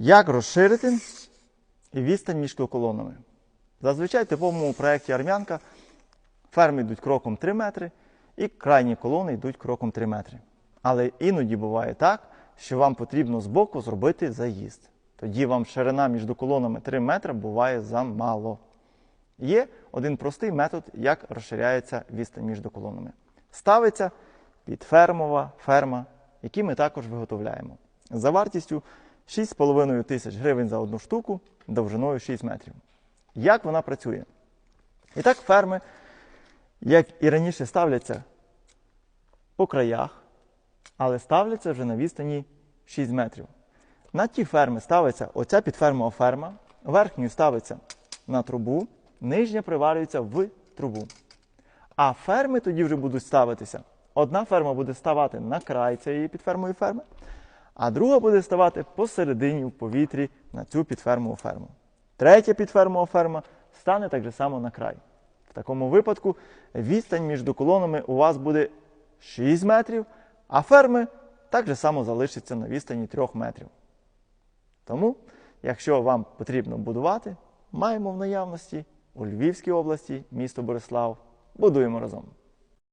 Як розширити відстань між колонами? Зазвичай в типовому проєкті армянка ферми йдуть кроком 3 метри і крайні колони йдуть кроком 3 метри. Але іноді буває так, що вам потрібно збоку зробити заїзд. Тоді вам ширина між колонами 3 метри буває замало. Є один простий метод, як розширяється відстань між колонами. Ставиться підфермова ферма, які ми також виготовляємо. За вартістю 6,5 тисяч гривень за одну штуку довжиною 6 метрів. Як вона працює? І так, ферми, як і раніше, ставляться по краях, але ставляться вже на відстані 6 метрів. На ті ферми ставиться оця підфермова ферма, верхню ставиться на трубу, нижня приварюється в трубу. А ферми тоді вже будуть ставитися. Одна ферма буде ставати на край цієї підфермової ферми, а друга буде ставати посередині в повітрі на цю підфермову ферму. Третя підфермова ферма стане так же само на край. В такому випадку відстань між колонами у вас буде 6 метрів, а ферми так же само залишаться на відстані 3 метрів. Тому, якщо вам потрібно будувати, маємо в наявності у Львівській області, місто Борислав, будуємо разом.